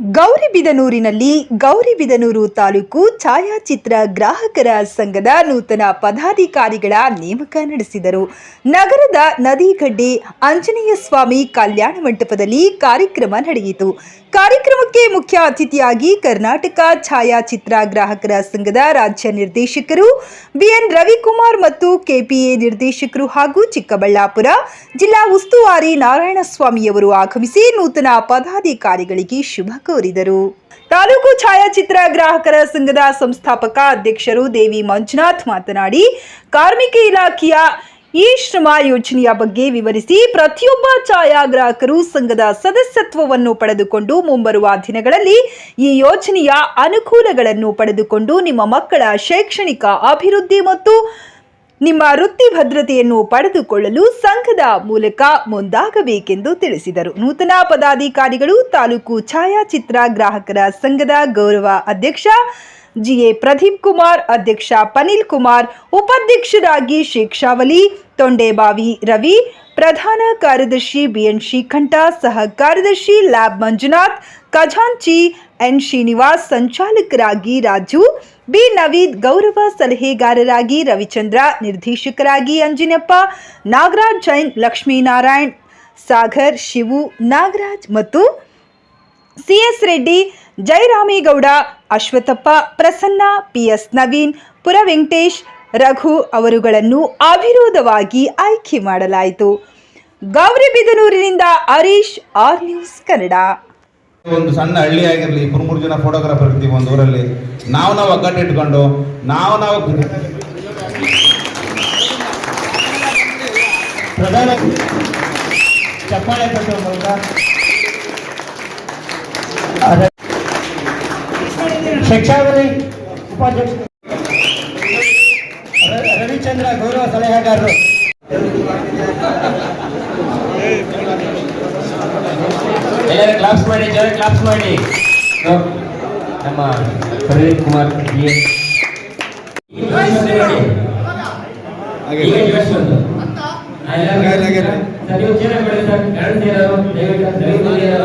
ಗೌರಿಬಿದನೂರಿನಲ್ಲಿ ಗೌರಿಬಿದನೂರು ತಾಲೂಕು ಛಾಯಾಚಿತ್ರ ಗ್ರಾಹಕರ ಸಂಘದ ನೂತನ ಪದಾಧಿಕಾರಿಗಳ ನೇಮಕ ನಡೆಸಿದರು. ನಗರದ ನದಿಗಡ್ಡೆ ಆಂಜನೇಯ ಸ್ವಾಮಿ ಕಲ್ಯಾಣ ಮಂಟಪದಲ್ಲಿ ಕಾರ್ಯಕ್ರಮ ನಡೆಯಿತು. ಕಾರ್ಯಕ್ರಮಕ್ಕೆ ಮುಖ್ಯ ಅತಿಥಿಯಾಗಿ ಕರ್ನಾಟಕ ಛಾಯಾಚಿತ್ರ ಗ್ರಾಹಕರ ಸಂಘದ ರಾಜ್ಯ ನಿರ್ದೇಶಕರು ಬಿಎನ್ ರವಿಕುಮಾರ್ ಮತ್ತು ಕೆಪಿಎ ನಿರ್ದೇಶಕರು ಹಾಗೂ ಚಿಕ್ಕಬಳ್ಳಾಪುರ ಜಿಲ್ಲಾ ಉಸ್ತುವಾರಿ ನಾರಾಯಣಸ್ವಾಮಿಯವರು ಆಗಮಿಸಿ ನೂತನ ಪದಾಧಿಕಾರಿಗಳಿಗೆ ಶುಭ ಕೋರಿದರು. ತಾಲೂಕು ಛಾಯಾಚಿತ್ರ ಗ್ರಾಹಕರ ಸಂಘದ ಸಂಸ್ಥಾಪಕ ಅಧ್ಯಕ್ಷರು ದೇವಿ ಮಂಜುನಾಥ್ ಮಾತನಾಡಿ, ಕಾರ್ಮಿಕ ಇಲಾಖೆಯ ಈ ಶ್ರಮ ಯೋಜನೆಯ ಬಗ್ಗೆ ವಿವರಿಸಿ ಪ್ರತಿಯೊಬ್ಬ ಛಾಯಾಗ್ರಾಹಕರು ಸಂಘದ ಸದಸ್ಯತ್ವವನ್ನು ಪಡೆದುಕೊಂಡು ಮುಂಬರುವ ದಿನಗಳಲ್ಲಿ ಈ ಯೋಜನೆಯ ಅನುಕೂಲಗಳನ್ನು ಪಡೆದುಕೊಂಡು ನಿಮ್ಮ ಮಕ್ಕಳ ಶೈಕ್ಷಣಿಕ ಅಭಿವೃದ್ಧಿ ಮತ್ತು ನಿಮ್ಮ ವೃತ್ತಿ ಭದ್ರತೆಯನ್ನು ಪಡೆದುಕೊಳ್ಳಲು ಸಂಘದ ಮೂಲಕ ಮುಂದಾಗಬೇಕೆಂದು ತಿಳಿಸಿದರು. ನೂತನ ಪದಾಧಿಕಾರಿಗಳು, ತಾಲೂಕು ಛಾಯಾಚಿತ್ರ ಗ್ರಾಹಕರ ಸಂಘದ ಗೌರವ ಅಧ್ಯಕ್ಷ ಜಿಎ ಪ್ರದೀಪ್ ಕುಮಾರ್ ಅಧ್ಯಕ್ಷ ಪನಿಲ್ ಕುಮಾರ್ ಉಪಾಧ್ಯಕ್ಷರಾಗಿ ಶೇಕ್ಷಾವಲಿ ತೊಂಡೇಬಾವಿ ರವಿ ಪ್ರಧಾನ ಕಾರ್ಯದರ್ಶಿ ಬಿಎನ್ ಶ್ರೀಕಂಠ ಸಹ ಕಾರ್ಯದರ್ಶಿ ಲ್ಯಾಬ್ ಮಂಜುನಾಥ್ ಖಜಾಂಚಿ ಎನ್ ಶ್ರೀನಿವಾಸ್ ಸಂಚಾಲಕರಾಗಿ ರಾಜು ಬಿ ನವೀದ್ ಗೌರವ ಸಲಹೆಗಾರರಾಗಿ ರವಿಚಂದ್ರ ನಿರ್ದೇಶಕರಾಗಿ ಅಂಜಿನಪ್ಪ ನಾಗರಾಜ್ ಜೈನ್ ಲಕ್ಷ್ಮೀನಾರಾಯಣ್ ಸಾಗರ್ ಶಿವು ನಾಗರಾಜ್ ಮತ್ತು C S Reddy, Jairamegowda, Ashwathappa, Prasanna, P S Naveen ಪುರ ವೆಂಕಟೇಶ್ ರಘು ಅವರುಗಳನ್ನು ಅವಿರೋಧವಾಗಿ ಆಯ್ಕೆ ಮಾಡಲಾಯಿತು. ಗೌರಿಬಿದನೂರಿನಿಂದ ಹರೀಶ್, ಆರ್ ನ್ಯೂಸ್ ಕನ್ನಡ. ಒಂದು ಸಣ್ಣ ಹಳ್ಳಿ ಆಗಿರಲಿ ಇಬ್ಬರು ಮೂರು ಜನ ಫೋಟೋಗ್ರಾಫರ್ ಇರ್ತೀವಿ ಒಂದು ಊರಲ್ಲಿ. ನಾವು ನಾವು ಒಗ್ಗಟ್ಟು ಇಟ್ಕೊಂಡು, ನಾವು ನಾವು ಪ್ರಧಾನ ಚಪ್ಪಾಳೆ ಶಿಕ್ಷಾವರಿ ಉಪಾಧ್ಯಕ್ಷ ರವಿಚಂದ್ರ ಗೌರವ ಸಲಹೆಗಾರರು. ಎಲ್ಲರೂ ಕ್ಲಾಪ್ಸ್ ಮಾಡಿ ಜನ ಕ್ಲಾಪ್ಸ್ ಮಾಡಿ. ನಮ್ಮ ಪ್ರದೀಪ್ ಕುಮಾರ್ ನೀವು ಎರಡು ಸೇರೋರು, ದಯವಿಟ್ಟು ದಯವಿಟ್ಟು ಸೇರೋರು.